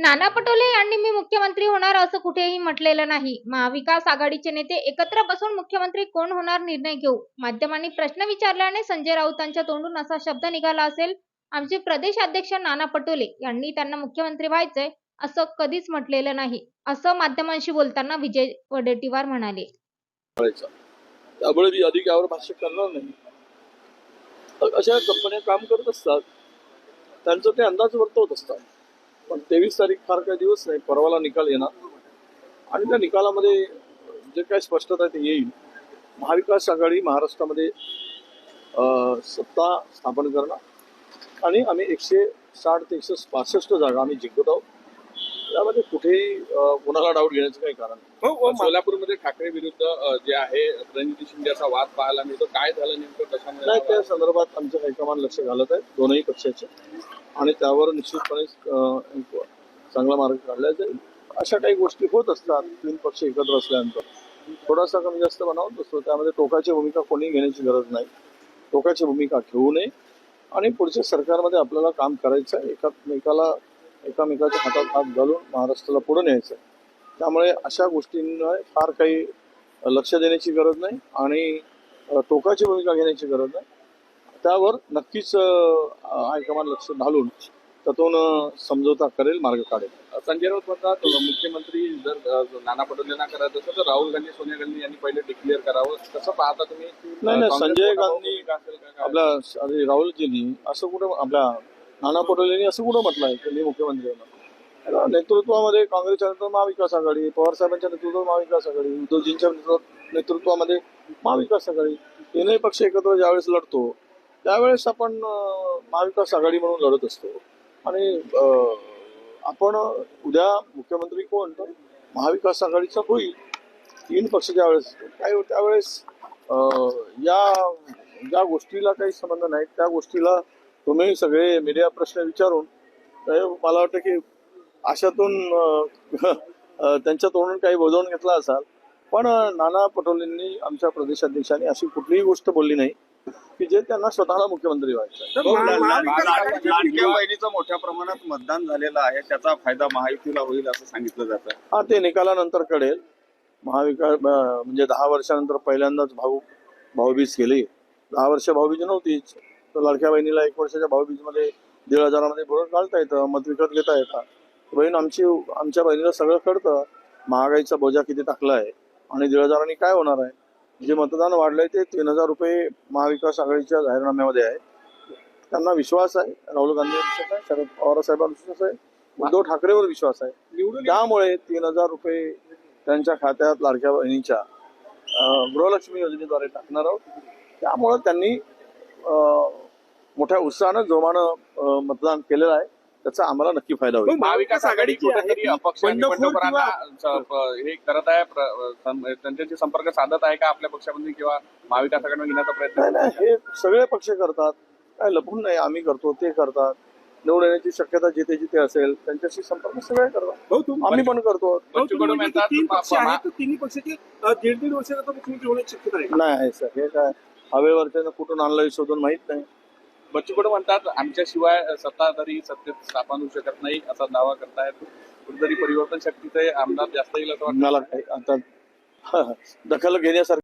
नाना पटोले यांनी मी मुख्यमंत्री होणार असं कुठेही म्हटलेलं नाही. महाविकास आघाडीचे नेते एकत्र बसून मुख्यमंत्री कोण होणार निर्णय घेऊ? माध्यमांनी प्रश्न विचारल्याने संजय राऊतांच्या तोंडून असा शब्द निघाला असेल. आमचे प्रदेश अध्यक्ष नाना पटोले यांनी त्यांना मुख्यमंत्री व्हायचंय असं कधीच म्हटलेलं नाही. असं माध्यमांशी बोलताना विजय वडेट्टीवार म्हणाले. त्यामुळे मी अधिक यावर भाष्य करणार नाही. अशा कंपन्या काम करत असतात. त्यांचं ते अंदाज वर्तवत असतात पण तेवीस तारीख फार काही दिवस नाही परवाला निकाल येणार. आणि त्या निकालामध्ये जे काही स्पष्टता आहे ते येईल. महाविकास आघाडी महाराष्ट्रामध्ये सत्ता स्थापन करणार. आणि आम्ही एकशे साठ ते एकशे पासष्ट जागा आम्ही जिंकत आहोत. त्यामध्ये कुठेही कोणाला डाऊट घेण्याचं काही कारण नाही. हो, हो, सोलापूरमध्ये ठाकरे विरुद्ध जे आहे रणजित शिंदे असा वाद पाहायला मिळतो काय झालं नेमकं कशामुळे नाही त्या? संदर्भात आमचं हायकमांड लक्ष घालत आहे दोनही पक्षाचे. आणि त्यावर निश्चितपणे चांगला मार्ग काढला जाईल. अशा काही गोष्टी होत असतात तीन पक्ष एकत्र असल्यानंतर. थोडासा कमी जास्त बनावत असतो त्यामध्ये टोकाची भूमिका कोणी घेण्याची गरज नाही. टोकाची भूमिका घेऊ नये. आणि पुढच्या सरकारमध्ये आपल्याला काम करायचं आहे. एकामेकाला एकामेकाच्या हातात हात घालून महाराष्ट्राला पुढे न्यायचं आहे. त्यामुळे अशा गोष्टींना फार काही लक्ष देण्याची गरज नाही आणि टोकाची भूमिका घेण्याची गरज नाही. त्यावर नक्कीच अ, हायकमांड लक्ष घालून त्यातून अ, समझोता करेल मार्ग काढेल. संजय राऊत म्हणतात मुख्यमंत्री जर नाना पटोलेंना करायचं असेल तर राहुल गांधी सोनिया गांधी यांनी पहिले डिक्लेअर करावं. कसं पाहता तुम्ही? नाही, नाही, संजय गांधी? आपल्या राहुलजींनी असं कुठं आपल्या नाना पटोलेंनी असं कुठं म्हटलं आहे की मी मुख्यमंत्री होणार? नेतृत्वामध्ये काँग्रेसच्या नेतृत्वात महाविकास आघाडी पवार साहेबांच्या नेतृत्वात महाविकास आघाडी उद्धवजींच्या नेतृत्वामध्ये महाविकास आघाडी. तीनही पक्ष एकत्र ज्यावेळेस लढतो त्यावेळेस आपण महाविकास आघाडी म्हणून लढत असतो. आणि आपण उद्या मुख्यमंत्री कोण? तर महाविकास आघाडीचा होईल. तीन पक्ष ज्यावेळेस काय हो, त्यावेळेस या ज्या गोष्टीला काही संबंध नाही त्या गोष्टीला तुम्ही सगळे मीडिया प्रश्न विचारून मला वाटतं की अशातून त्यांच्या तोंडून काही बोलवून घेतला असाल. पण नाना पटोलेंनी आमच्या प्रदेशाध्यक्षांनी अशी कुठलीही गोष्ट बोलली नाही. की जे त्यांना स्वतःला मुख्यमंत्री व्हायचं हो, लाडक्या बहिणीचं मोठ्या प्रमाणात मतदान झालेलं आहे त्याचा फायदा महायुतीला होईल असं सांगितलं जातं. हा ते निकालानंतर कळेल. महाविकास म्हणजे दहा वर्षानंतर पहिल्यांदाच भाऊ भाऊबीज केली. दहा वर्ष भाऊबीज नव्हतीच तर लाडक्या बहिणीला एक वर्षाच्या भाऊबीजमध्ये दीड हजारामध्ये बोलत घालता येतं मत विकत घेता येतात बहीण आमची आमच्या बहिणीला सगळं कळतं. महागाईचा बोजा किती टाकला आहे आणि दीड हजारांनी काय होणार आहे? जे मतदान वाढलंय ते तीन हजार रुपये महाविकास आघाडीच्या जाहीरनाम्यामध्ये आहे. त्यांना विश्वास आहे. राहुल गांधीवर विश्वास आहे? शरद पवार साहेबांवर विश्वास आहे? उद्धव ठाकरेवर विश्वास आहे. निवडून त्यामुळे तीन हजार रुपये त्यांच्या खात्यात लाडक्या बहिणीच्या गृहलक्ष्मी योजनेद्वारे टाकणार आहोत. त्यामुळं त्यांनी मोठ्या उत्साहानं जोमानं मतदान केलेलं आहे. त्याचा आम्हाला नक्की फायदा होईल. महाविकास आघाडी हे करत आहे त्यांच्याशी संपर्क साधत आहे का आपल्या पक्षामध्ये किंवा महाविकास आघाडीवर घेण्याचा प्रयत्न नाही नाही हे सगळे पक्ष करतात. काय लपून नाही आम्ही करतो ते करतात. निवड येण्याची शक्यता जिथे जिथे असेल त्यांच्याशी संपर्क सगळे करतात. आम्ही पण करतो. हो, म्हणजे आहेत तर तिन्ही पक्षाचे दीड दीड वर्षाचा मुख्यमंत्री होण्याची शक्यता आहे नाही आहे सर हे काय हवेवरच्यानं कुठून आणलं शोधून माहीत नाही. बच्चू कडू म्हणतात आमच्याशिवाय सत्ताधारी सत्तेत स्थापन होऊ शकत नाही असा दावा करतायत. कुठेतरी परिवर्तन शक्तीचे आमदार जास्त येईल असं वाटतं. मला काही आता दखल घेण्यासारखं